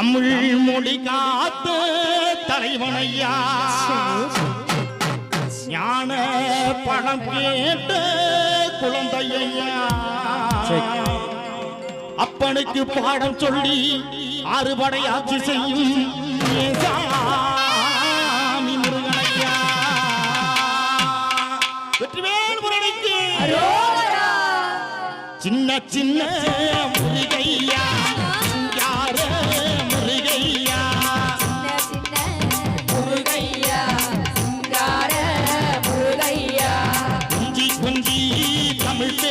தமிழ் மொழி காத்த தலைவனையா? ஞான பணம் கேட்ட குழந்தையா அப்பனுக்கு பாடம் சொல்லி அறுபடை ஆட்சி செய்யும் வெற்றிவேல் சின்ன சின்ன முருகையா?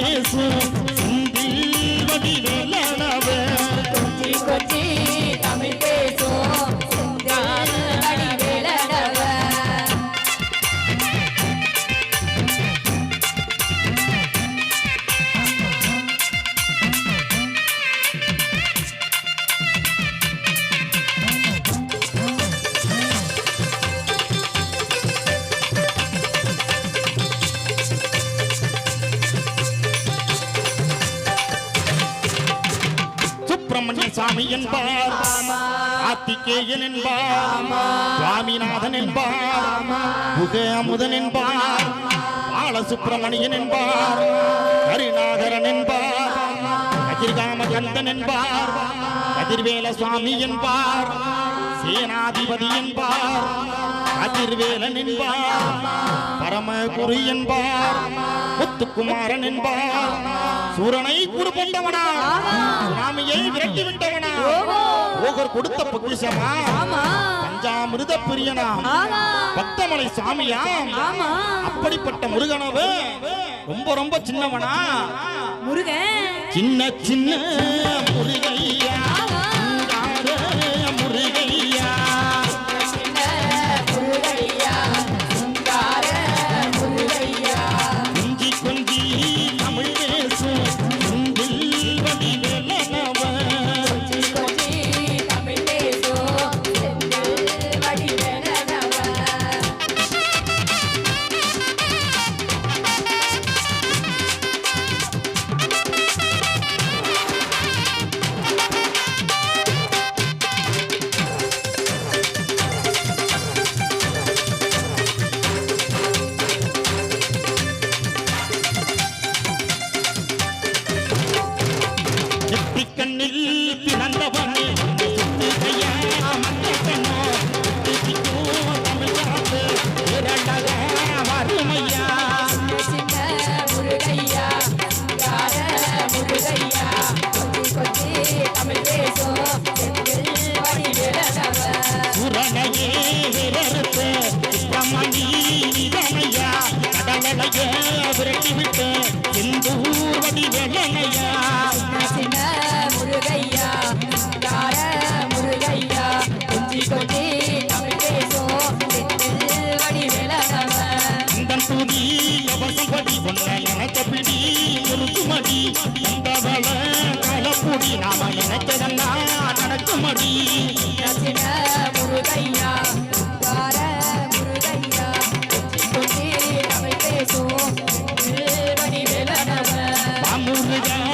பேசும் செந்தில் சுப்பிரமணிய சாமி என்பார் ஆத்திகேயன் என்பார். சுவாமிநாதன் என்பார். புக அமுதன் என்பார். பாலசுப்பிரமணியன் என்பார். கருணாகரன் என்பார். கதிர்காம கந்தன் என்பார். கதிர்வேல சுவாமி என்பார். சேனாதிபதி என்பார். கதிர்வேலன் என்பார். பரமகுரு என்பார். முத்துக்குமாரன் என்பார். சூரனை குரு கொண்டவனா. சுனாமியை விரட்டி விட்டவனா. ஓகர் கொடுத்த பொக்கிஷமா. பஞ்சாமிருத பிரியனா பக்தமலை சாமியா ஆமா அப்படிப்பட்ட முருகனவ ரொம்ப ரொம்ப சின்னவனா. முருகன். சின்ன சின்ன முருகையா. pidiendo buen முருகுமடி வந்தவள கலப்புடி நாம நினைச்சதெல்லாம் நடக்குமடி. முருகையா முருகையா